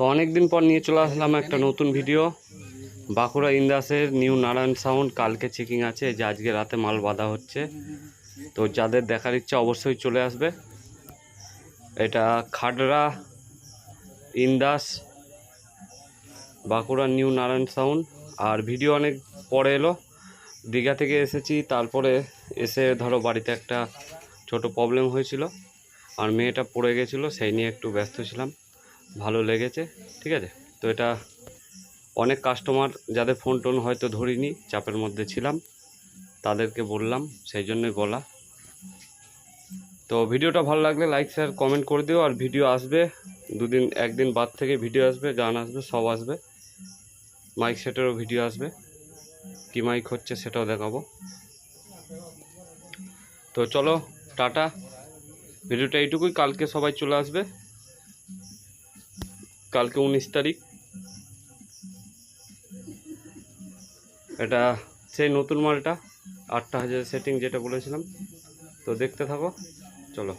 তো অনেক দিন পর নিয়ে চলে আসলাম একটা নতুন ভিডিও বাঁকুড়া ইন্দাসের নিউ নারায়ণ সাউন্ড কালকে চেকিং আছে যে আজকে রাতে মাল বাঁধা হচ্ছে। তো যাদের দেখার ইচ্ছা অবশ্যই চলে আসবে। এটা খাডরা ইন্দাস, বাঁকুড়া নিউ নারায়ণ সাউন্ড আর ভিডিও অনেক পরে এলো। দীঘা থেকে এসেছি, তারপরে এসে ধরো বাড়িতে একটা ছোট প্রবলেম হয়েছিল। আর মেয়েটা পড়ে গেছিল, সেই নিয়ে একটু ব্যস্ত ছিলাম। ভালো লেগেছে, ঠিক আছে? তো এটা অনেক কাস্টমার যাদের ফোন টোন হয়তো ধরিনি, চাপের মধ্যে ছিলাম, তাদেরকে বললাম, সেই জন্যে গলা তো ভিডিওটা ভালো লাগলে লাইক শেয়ার কমেন্ট করে দিও, আর ভিডিও আসবে, দুদিন, একদিন বাদ থেকে ভিডিও আসবে, গান আসবে, সব আসবে। মাইক সেটেরও ভিডিও আসবে। কী মাইক হচ্ছে সেটাও দেখাবো। তো চলো, টাটা। ভিডিওটা এইটুকুই, কালকে সবাই চলে আসবে। কালকে উনিশ তারিখ। এটা সেই নতুন মালটা, আটটা হাজার সেটিং যেটা বলেছিলাম। তো দেখতে থাকো, চলো।